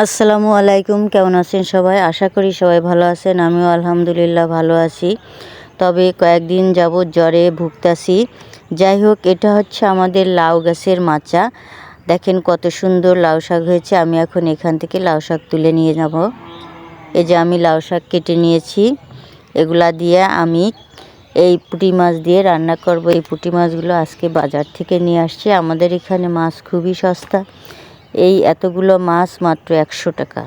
আসসালামু আলাইকুম, কেমন আছেন সবাই? আশা করি সবাই ভালো আছেন। আমিও আলহামদুলিল্লাহ ভালো আছি। তবে কয়েকদিন যাবৎ জ্বরে ভুগতাছি। যাই হোক, এটা হচ্ছে আমাদের লাউ গাছের মাচা। দেখেন কত সুন্দর লাউ শাক হয়েছে। আমি এখন এখান থেকে লাউ শাক তুলে নিয়ে যাব। এই যে আমি লাউ শাক কেটে নিয়েছি। এগুলা দিয়ে আমি এই পুঁটি মাছ দিয়ে রান্না করব। এই পুঁটি মাছগুলো আজকে বাজার থেকে নিয়ে আসছি। আমাদের এখানে মাছ খুবই সস্তা। এই এতগুলো মাছ মাত্র একশো টাকা।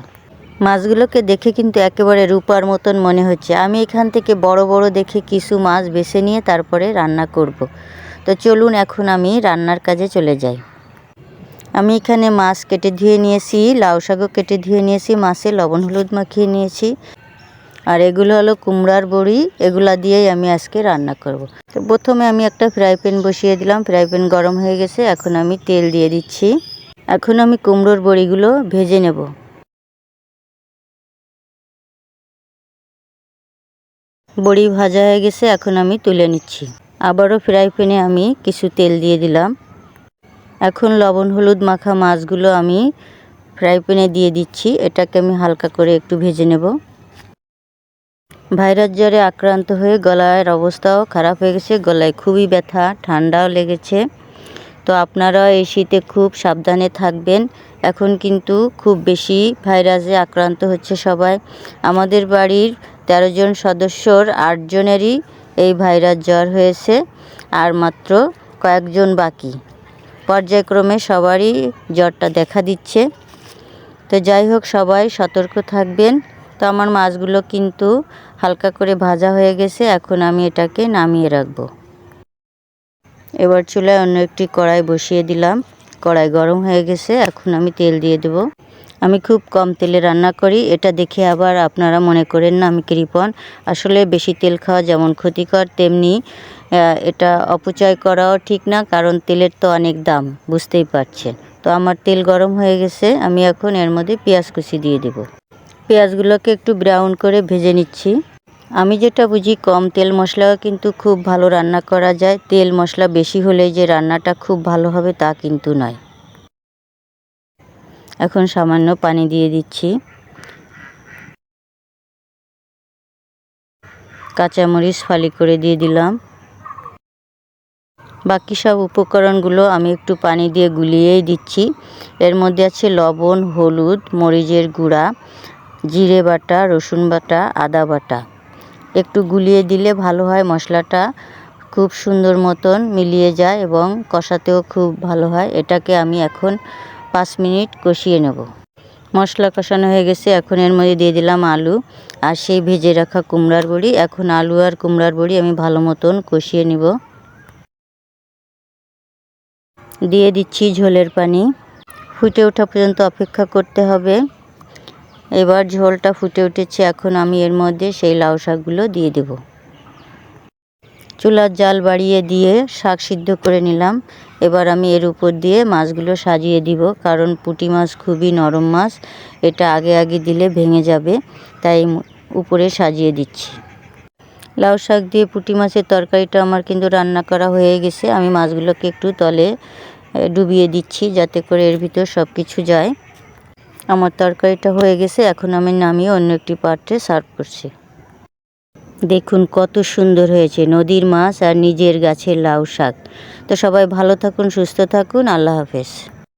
মাছগুলোকে দেখে কিন্তু একেবারে রূপার মতন মনে হচ্ছে। আমি এখান থেকে বড় বড় দেখে কিছু মাছ বেছে নিয়ে তারপরে রান্না করব। তো চলুন এখন আমি রান্নার কাজে চলে যাই। আমি এখানে মাছ কেটে ধুয়ে নিয়েছি, লাউ শাকও কেটে ধুয়ে নিয়েছি, মাছে লবণ হলুদ মাখিয়ে নিয়েছি। আর এগুলো হলো কুমড়ার বড়ি, এগুলা দিয়েই আমি আজকে রান্না করব। তো প্রথমে আমি একটা ফ্রাই প্যান বসিয়ে দিলাম। ফ্রাই প্যান গরম হয়ে গেছে, এখন আমি তেল দিয়ে দিচ্ছি। এখন আমি কুমড়োর বড়িগুলো ভেজে নেব। বড়ি ভাজা হয়ে গেছে, এখন আমি তুলে নিচ্ছি। আবারও ফ্রাই প্যানে আমি কিছু তেল দিয়ে দিলাম। এখন লবণ হলুদ মাখা মাছগুলো আমি ফ্রাই প্যানে দিয়ে দিচ্ছি। এটাকে আমি হালকা করে একটু ভেজে নেব। ভাইরাস জ্বরে আক্রান্ত হয়ে গলার অবস্থাও খারাপ হয়ে গেছে। গলায় খুবই ব্যথা, ঠান্ডাও লেগেছে। তো আপনারা এই শীতে খুব সাবধানে থাকবেন। এখন কিন্তু খুব বেশি ভাইরাসে আক্রান্ত হচ্ছে সবাই। আমাদের বাড়ির তেরো জন সদস্যর আটজনেরই এই ভাইরাস জ্বর হয়েছে, আর মাত্র কয়েকজন বাকি। পর্যায়ক্রমে সবারই জ্বরটা দেখা দিচ্ছে। তো যাই হোক, সবাই সতর্ক থাকবেন। তো আমার মাছগুলো কিন্তু হালকা করে ভাজা হয়ে গেছে, এখন আমি এটাকে নামিয়ে রাখব। এবার চুলায় অন্য একটি কড়াই বসিয়ে দিলাম। কড়াই গরম হয়ে গেছে, এখন আমি তেল দিয়ে দেব। আমি খুব কম তেলে রান্না করি, এটা দেখে আবার আপনারা মনে করেন না আমি কৃপণ। আসলে বেশি তেল খাওয়া যেমন ক্ষতিকর, তেমনি এটা অপচয় করাও ঠিক না, কারণ তেলের তো অনেক দাম, বুঝতেই পারছেন। তো আমার তেল গরম হয়ে গেছে, আমি এখন এর মধ্যে পেঁয়াজ কুচি দিয়ে দেব। পেঁয়াজগুলোকে একটু ব্রাউন করে ভেজে নিচ্ছি। আমি যেটা বুঝি কম তেল মশলা কিন্তু খুব ভালো রান্না করা যায়। তেল মশলা বেশি হলে যে রান্নাটা খুব ভালো হবে তা কিন্তু নয়। এখন সামান্য পানি দিয়ে দিচ্ছি। কাঁচামরিচ ফালি করে দিয়ে দিলাম। বাকি সব উপকরণগুলো আমি একটু পানি দিয়ে গুলিয়েই দিচ্ছি। এর মধ্যে আছে লবণ, হলুদ, মরিচের গুঁড়া, জিরে বাটা, রসুন বাটা, আদা বাটা। একটু গুলিয়ে দিলে ভালো হয়, মশলাটা খুব সুন্দর মতন মিলিয়ে যায় এবং কষাতেও খুব ভালো হয়। এটাকে আমি এখন পাঁচ মিনিট কষিয়ে নেব। মশলা কষানো হয়ে গেছে, এখন এর মধ্যে দিয়ে দিলাম আলু আর সেই ভেজে রাখা কুমড়ার বড়ি। এখন আলু আর কুমড়ার বড়ি আমি ভালো মতন কষিয়ে নিব। দিয়ে দিচ্ছি ঝোলের পানি। ফুটে ওঠা পর্যন্ত অপেক্ষা করতে হবে। এবার ঝোলটা ফুটে উঠেছে, এখন আমি এর মধ্যে সেই লাউ শাকগুলো দিয়ে দেব। চুলার জাল বাড়িয়ে দিয়ে শাক সিদ্ধ করে নিলাম। এবার আমি এর উপর দিয়ে মাছগুলো সাজিয়ে দিব, কারণ পুঁটি মাছ খুবই নরম মাছ, এটা আগে আগে দিলে ভেঙে যাবে, তাই উপরে সাজিয়ে দিচ্ছি। লাউ শাক দিয়ে পুঁটি মাছের তরকারিটা আমার কিন্তু রান্না করা হয়ে গেছে, আমি মাছগুলোকে একটু তলে ডুবিয়ে দিচ্ছি যাতে করে এর ভিতর সব কিছু যায়। আমার তরকারিটা হয়ে গেছে, এখন আমি নামিয়ে অন্য একটি পাত্রে সার্ভ করছি। দেখুন কত সুন্দর হয়েছে, নদীর মাছ আর নিজের গাছের লাউ শাক। তো সবাই ভালো থাকুন, সুস্থ থাকুন, আল্লাহ হাফেজ।